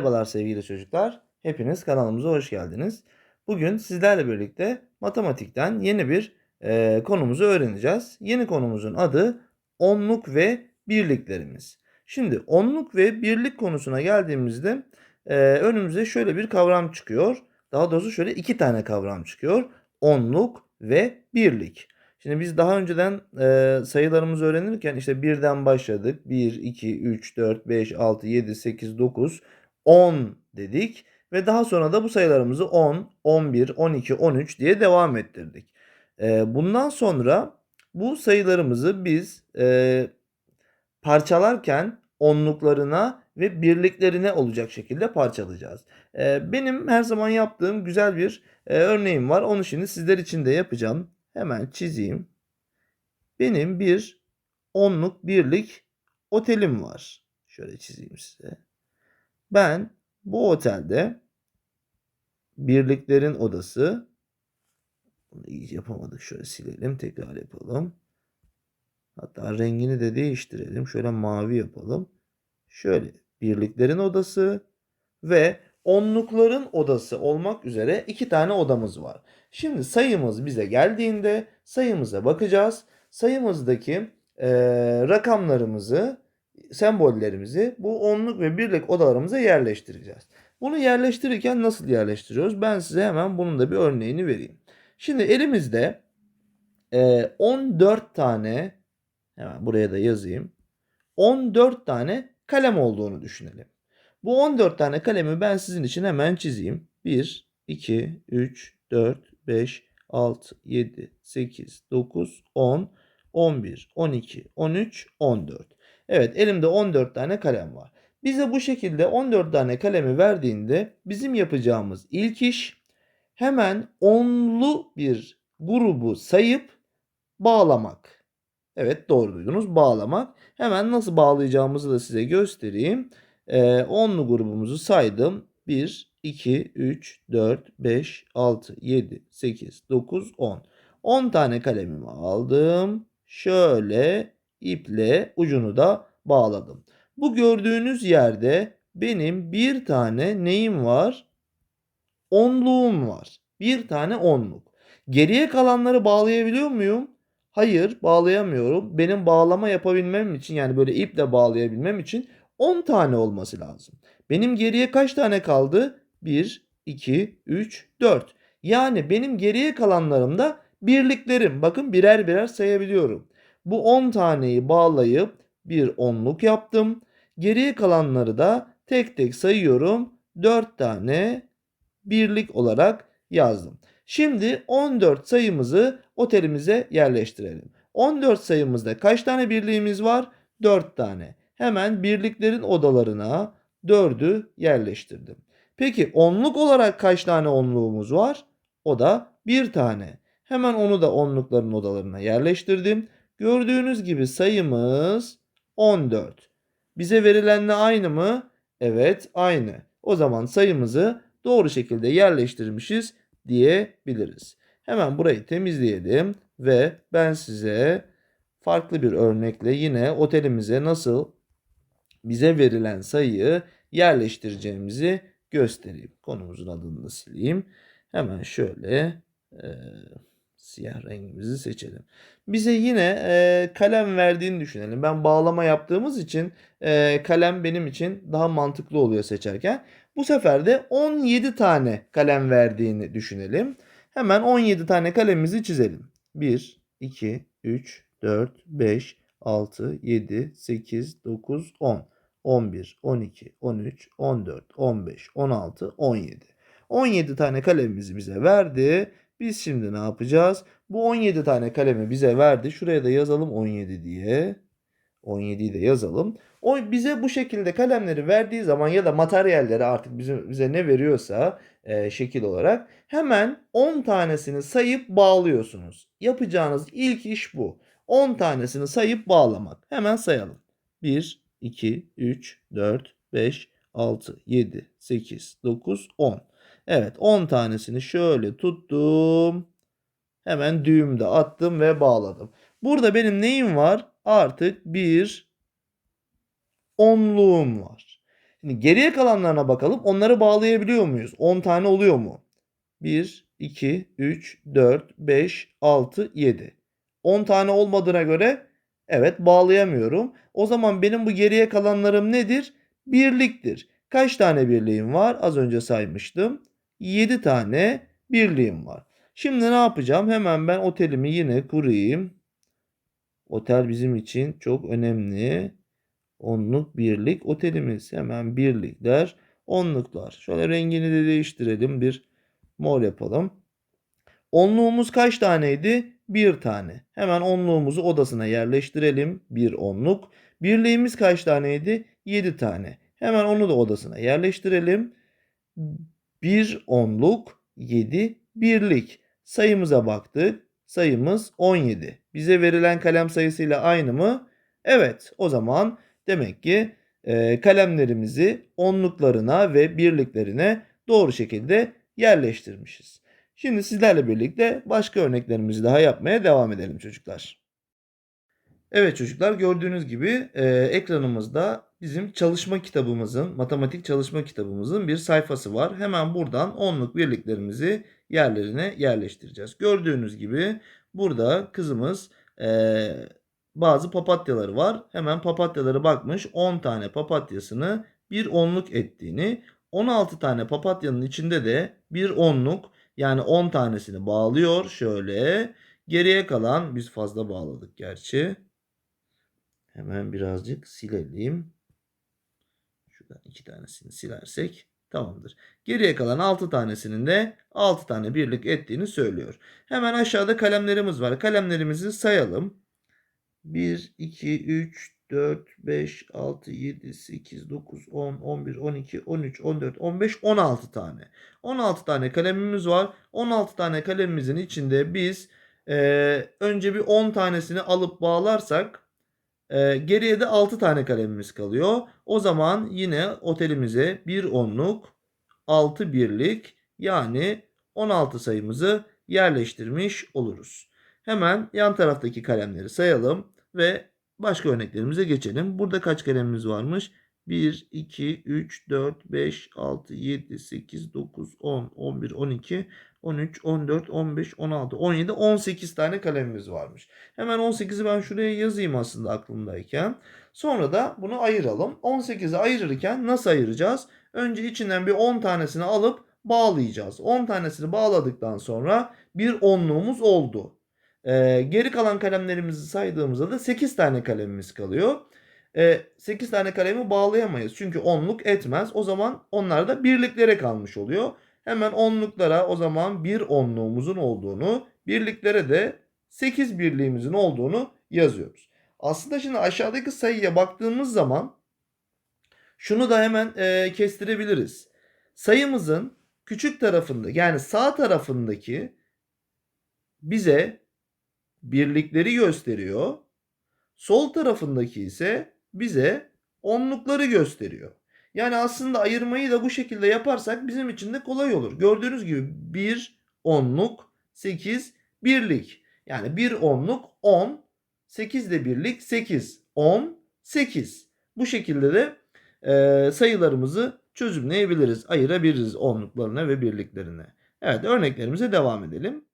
Merhabalar sevgili çocuklar. Hepiniz kanalımıza hoş geldiniz. Bugün sizlerle birlikte matematikten yeni bir e, konumuzu öğreneceğiz. Yeni konumuzun adı onluk ve birliklerimiz. Şimdi onluk ve birlik konusuna geldiğimizde e, önümüze şöyle bir kavram çıkıyor. Daha doğrusu şöyle iki tane kavram çıkıyor. Onluk ve birlik. Şimdi biz daha önceden e, sayılarımızı öğrenirken işte birden başladık. 1, 2, 3, 4, 5, 6, 7, 8, 9, 10 dedik. Ve daha sonra da bu sayılarımızı 10, 11, 12, 13 diye devam ettirdik. E, bundan sonra bu sayılarımızı biz e, parçalarken onluklarına ve birliklerine olacak şekilde parçalayacağız. E, benim her zaman yaptığım güzel bir e, örneğim var. Onu şimdi sizler için de yapacağım. Hemen çizeyim. Benim bir onluk birlik otelim var. Şöyle çizeyim size. Ben bu otelde birliklerin odası bunu iyice yapamadık. Şöyle silelim. Tekrar yapalım. Hatta rengini de değiştirelim. Şöyle mavi yapalım. Şöyle birliklerin odası ve onlukların odası olmak üzere iki tane odamız var. Şimdi sayımız bize geldiğinde sayımıza bakacağız. Sayımızdaki e, rakamlarımızı, sembollerimizi bu onluk ve birlik odalarımıza yerleştireceğiz. Bunu yerleştirirken nasıl yerleştiriyoruz? Ben size hemen bunun da bir örneğini vereyim. Şimdi elimizde e, 14 tane, hemen buraya da yazayım. 14 tane kalem olduğunu düşünelim. Bu 14 tane kalemi ben sizin için hemen çizeyim. 1, 2, 3, 4, 5, 6, 7, 8, 9, 10, 11, 12, 13, 14. Evet elimde 14 tane kalem var. Bize bu şekilde 14 tane kalemi verdiğinde bizim yapacağımız ilk iş hemen onlu bir grubu sayıp bağlamak. Evet doğru duydunuz bağlamak. Hemen nasıl bağlayacağımızı da size göstereyim. Ee, onlu grubumuzu saydım. 1, 2, 3, 4, 5, 6, 7, 8, 9, 10. 10 tane kalemimi aldım. Şöyle iple ucunu da bağladım. Bu gördüğünüz yerde benim bir tane neyim var? Onluğum var. Bir tane onluk. Geriye kalanları bağlayabiliyor muyum? Hayır bağlayamıyorum. Benim bağlama yapabilmem için yani böyle iple bağlayabilmem için 10 tane olması lazım. Benim geriye kaç tane kaldı? 1, 2, 3, 4. Yani benim geriye kalanlarım da birliklerim. Bakın birer birer sayabiliyorum. Bu 10 taneyi bağlayıp bir onluk yaptım. Geriye kalanları da tek tek sayıyorum. 4 tane birlik olarak yazdım. Şimdi 14 sayımızı otelimize yerleştirelim. 14 sayımızda kaç tane birliğimiz var? 4 tane. Hemen birliklerin odalarına 4'ü yerleştirdim. Peki onluk olarak kaç tane onluğumuz var? O da bir tane. Hemen onu da onlukların odalarına yerleştirdim. Gördüğünüz gibi sayımız 14. Bize verilenle aynı mı? Evet aynı. O zaman sayımızı doğru şekilde yerleştirmişiz diyebiliriz. Hemen burayı temizleyelim ve ben size farklı bir örnekle yine otelimize nasıl bize verilen sayıyı yerleştireceğimizi göstereyim. Konumuzun adını da sileyim. Hemen şöyle e, siyah rengimizi seçelim. Bize yine e, kalem verdiğini düşünelim. Ben bağlama yaptığımız için e, kalem benim için daha mantıklı oluyor seçerken. Bu sefer de 17 tane kalem verdiğini düşünelim. Hemen 17 tane kalemimizi çizelim. 1, 2, 3, 4, 5, 6, 7, 8, 9, 10, 11, 12, 13, 14, 15, 16, 17. 17 tane kalemimizi bize verdi. Biz şimdi ne yapacağız? Bu 17 tane kalemi bize verdi. Şuraya da yazalım 17 diye. 17'yi de yazalım. O bize bu şekilde kalemleri verdiği zaman ya da materyalleri artık bize, bize ne veriyorsa e, şekil olarak hemen 10 tanesini sayıp bağlıyorsunuz. Yapacağınız ilk iş bu. 10 tanesini sayıp bağlamak. Hemen sayalım. 1, 2, 3, 4, 5, 6, 7, 8, 9, 10. Evet 10 tanesini şöyle tuttum. Hemen düğümde attım ve bağladım. Burada benim neyim var? Artık bir onluğum var. Şimdi geriye kalanlarına bakalım. Onları bağlayabiliyor muyuz? 10 tane oluyor mu? 1, 2, 3, 4, 5, 6, 7. 10 tane olmadığına göre evet bağlayamıyorum. O zaman benim bu geriye kalanlarım nedir? Birliktir. Kaç tane birliğim var? Az önce saymıştım. 7 tane birliğim var. Şimdi ne yapacağım? Hemen ben otelimi yine kurayım. Otel bizim için çok önemli. Onluk birlik otelimiz. Hemen birlikler, onluklar. Şöyle rengini de değiştirelim. Bir mor yapalım. Onluğumuz kaç taneydi? Bir tane. Hemen onluğumuzu odasına yerleştirelim. Bir onluk. Birliğimiz kaç taneydi? Yedi tane. Hemen onu da odasına yerleştirelim. Bir onluk, yedi birlik. Sayımıza baktık. Sayımız 17. Bize verilen kalem sayısıyla aynı mı? Evet. O zaman demek ki e, kalemlerimizi onluklarına ve birliklerine doğru şekilde yerleştirmişiz. Şimdi sizlerle birlikte başka örneklerimizi daha yapmaya devam edelim çocuklar. Evet çocuklar gördüğünüz gibi e, ekranımızda bizim çalışma kitabımızın, matematik çalışma kitabımızın bir sayfası var. Hemen buradan onluk birliklerimizi yerlerine yerleştireceğiz. Gördüğünüz gibi burada kızımız e, bazı papatyaları var. Hemen papatyaları bakmış 10 tane papatyasını bir onluk ettiğini, 16 tane papatyanın içinde de bir onluk yani 10 tanesini bağlıyor şöyle. Geriye kalan biz fazla bağladık gerçi. Hemen birazcık silelim. Şuradan iki tanesini silersek tamamdır. Geriye kalan 6 tanesinin de 6 tane birlik ettiğini söylüyor. Hemen aşağıda kalemlerimiz var. Kalemlerimizi sayalım. 1, 2, 3, 4, 5, 6, 7, 8, 9, 10, 11, 12, 13, 14, 15, 16 tane. 16 tane kalemimiz var. 16 tane kalemimizin içinde biz e, önce bir 10 tanesini alıp bağlarsak e, geriye de 6 tane kalemimiz kalıyor. O zaman yine otelimize bir onluk 6 birlik yani 16 sayımızı yerleştirmiş oluruz. Hemen yan taraftaki kalemleri sayalım ve başka örneklerimize geçelim. Burada kaç kalemimiz varmış? 1, 2, 3, 4, 5, 6, 7, 8, 9, 10, 11, 12, 13, 14, 15, 16, 17, 18 tane kalemimiz varmış. Hemen 18'i ben şuraya yazayım aslında aklımdayken. Sonra da bunu ayıralım. 18'i ayırırken nasıl ayıracağız? Önce içinden bir 10 tanesini alıp bağlayacağız. 10 tanesini bağladıktan sonra bir onluğumuz oldu. Ee, geri kalan kalemlerimizi saydığımızda da 8 tane kalemimiz kalıyor. Ee, 8 tane kalemi bağlayamayız. Çünkü onluk etmez. O zaman onlar da birliklere kalmış oluyor. Hemen onluklara o zaman bir onluğumuzun olduğunu, birliklere de 8 birliğimizin olduğunu yazıyoruz. Aslında şimdi aşağıdaki sayıya baktığımız zaman şunu da hemen e, kestirebiliriz. Sayımızın küçük tarafında yani sağ tarafındaki bize birlikleri gösteriyor. Sol tarafındaki ise bize onlukları gösteriyor. Yani aslında ayırmayı da bu şekilde yaparsak bizim için de kolay olur. Gördüğünüz gibi 1 onluk 8 birlik. Yani 1 onluk 10 8 de birlik 8 10 8. Bu şekilde de e, sayılarımızı çözümleyebiliriz. Ayırabiliriz onluklarına ve birliklerine. Evet örneklerimize devam edelim.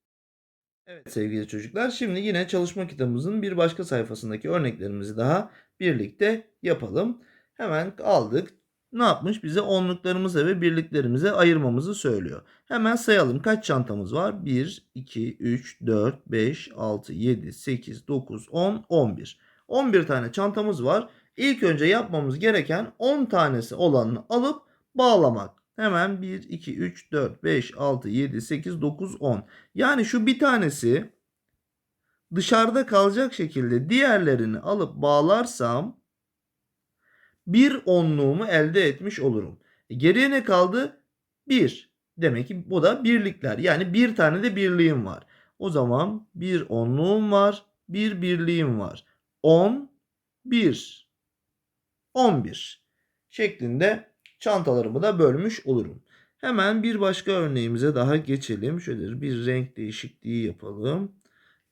Evet sevgili çocuklar şimdi yine çalışma kitabımızın bir başka sayfasındaki örneklerimizi daha birlikte yapalım. Hemen aldık. Ne yapmış? Bize onluklarımıza ve birliklerimize ayırmamızı söylüyor. Hemen sayalım. Kaç çantamız var? 1, 2, 3, 4, 5, 6, 7, 8, 9, 10, 11. 11 tane çantamız var. İlk önce yapmamız gereken 10 tanesi olanını alıp bağlamak. Hemen 1, 2, 3, 4, 5, 6, 7, 8, 9, 10. Yani şu bir tanesi dışarıda kalacak şekilde diğerlerini alıp bağlarsam bir onluğumu elde etmiş olurum. E geriye ne kaldı? 1. Demek ki bu da birlikler. Yani bir tane de birliğim var. O zaman bir onluğum var, bir birliğim var. 10, 1, 11 şeklinde çantalarımı da bölmüş olurum. Hemen bir başka örneğimize daha geçelim. Şöyle bir renk değişikliği yapalım.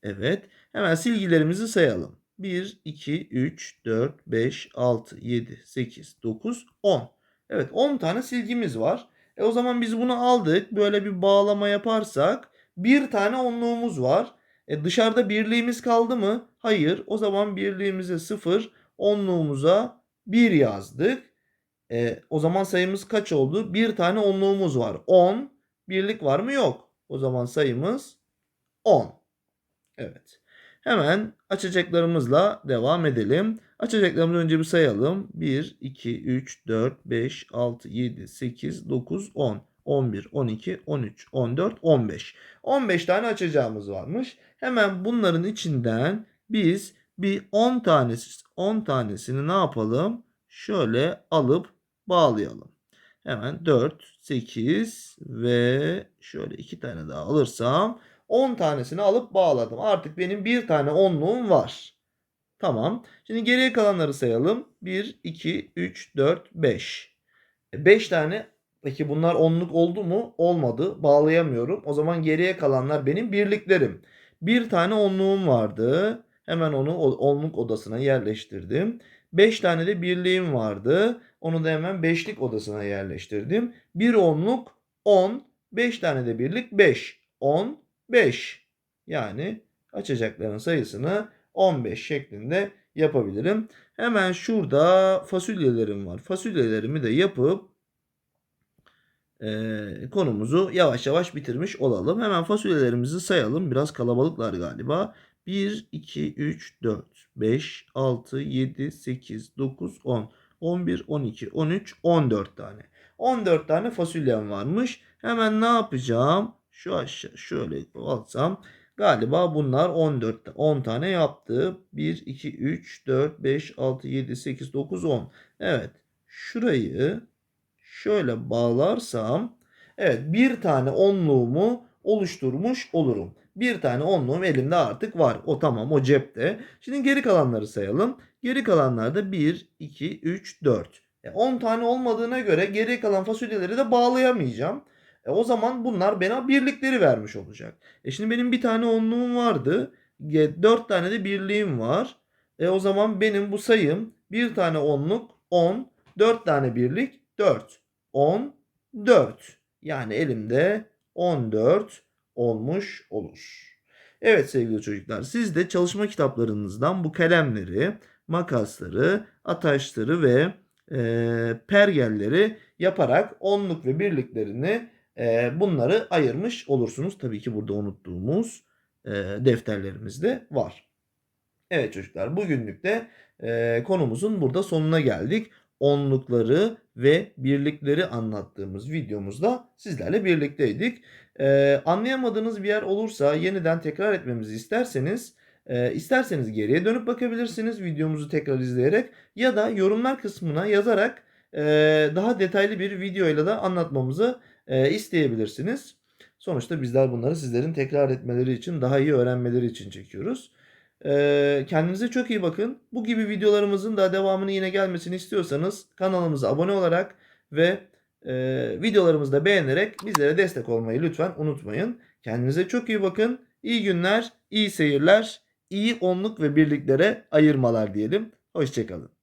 Evet. Hemen silgilerimizi sayalım. 1, 2, 3, 4, 5, 6, 7, 8, 9, 10. Evet 10 tane silgimiz var. E o zaman biz bunu aldık. Böyle bir bağlama yaparsak bir tane onluğumuz var. E dışarıda birliğimiz kaldı mı? Hayır. O zaman birliğimize 0, onluğumuza 1 yazdık. E, o zaman sayımız kaç oldu? Bir tane onluğumuz var. 10. Birlik var mı? Yok. O zaman sayımız 10. Evet. Hemen açacaklarımızla devam edelim. Açacaklarımızı önce bir sayalım. 1, 2, 3, 4, 5, 6, 7, 8, 9, 10, 11, 12, 13, 14, 15. 15 tane açacağımız varmış. Hemen bunların içinden biz bir 10 tanesi 10 tanesini ne yapalım? Şöyle alıp bağlayalım. Hemen 4, 8 ve şöyle 2 tane daha alırsam 10 tanesini alıp bağladım. Artık benim bir tane onluğum var. Tamam. Şimdi geriye kalanları sayalım. 1, 2, 3, 4, 5. 5 tane. Peki bunlar onluk oldu mu? Olmadı. Bağlayamıyorum. O zaman geriye kalanlar benim birliklerim. Bir tane onluğum vardı. Hemen onu onluk odasına yerleştirdim. 5 tane de birliğim vardı. Onu da hemen beşlik odasına yerleştirdim. Bir onluk 10. 5 tane de birlik 5. 10, 5. Yani açacakların sayısını 15 şeklinde yapabilirim. Hemen şurada fasulyelerim var. Fasulyelerimi de yapıp eee, konumuzu yavaş yavaş bitirmiş olalım. Hemen fasulyelerimizi sayalım. Biraz kalabalıklar galiba. 1, 2, 3, 4, 5, 6, 7, 8, 9, 10, 11, 12, 13, 14 tane. 14 tane fasulyem varmış. Hemen ne yapacağım? Şu aşağı şöyle alsam Galiba bunlar 14 ta- 10 tane yaptı. 1 2 3 4 5 6 7 8 9 10. Evet. Şurayı şöyle bağlarsam evet bir tane onluğumu oluşturmuş olurum. Bir tane onluğum elimde artık var. O tamam o cepte. Şimdi geri kalanları sayalım. Geri kalanlarda 1 2 3 4. E, 10 tane olmadığına göre geri kalan fasulyeleri de bağlayamayacağım. E, o zaman bunlar bana birlikleri vermiş olacak. E şimdi benim bir tane onluğum vardı. E, Dört tane de birliğim var. E o zaman benim bu sayım bir tane onluk 10, dört tane birlik 4. 10, 4. Yani elimde 14 olmuş olur. Evet sevgili çocuklar siz de çalışma kitaplarınızdan bu kalemleri, makasları, ataşları ve e, pergelleri yaparak onluk ve birliklerini bunları ayırmış olursunuz. Tabii ki burada unuttuğumuz defterlerimiz de var. Evet çocuklar bugünlük de konumuzun burada sonuna geldik. Onlukları ve birlikleri anlattığımız videomuzda sizlerle birlikteydik. Anlayamadığınız bir yer olursa yeniden tekrar etmemizi isterseniz isterseniz geriye dönüp bakabilirsiniz videomuzu tekrar izleyerek ya da yorumlar kısmına yazarak daha detaylı bir videoyla da anlatmamızı e, isteyebilirsiniz. Sonuçta bizler bunları sizlerin tekrar etmeleri için, daha iyi öğrenmeleri için çekiyoruz. E, kendinize çok iyi bakın. Bu gibi videolarımızın da devamını yine gelmesini istiyorsanız kanalımıza abone olarak ve e, videolarımızı da beğenerek bizlere destek olmayı lütfen unutmayın. Kendinize çok iyi bakın. İyi günler, iyi seyirler, iyi onluk ve birliklere ayırmalar diyelim. Hoşçakalın.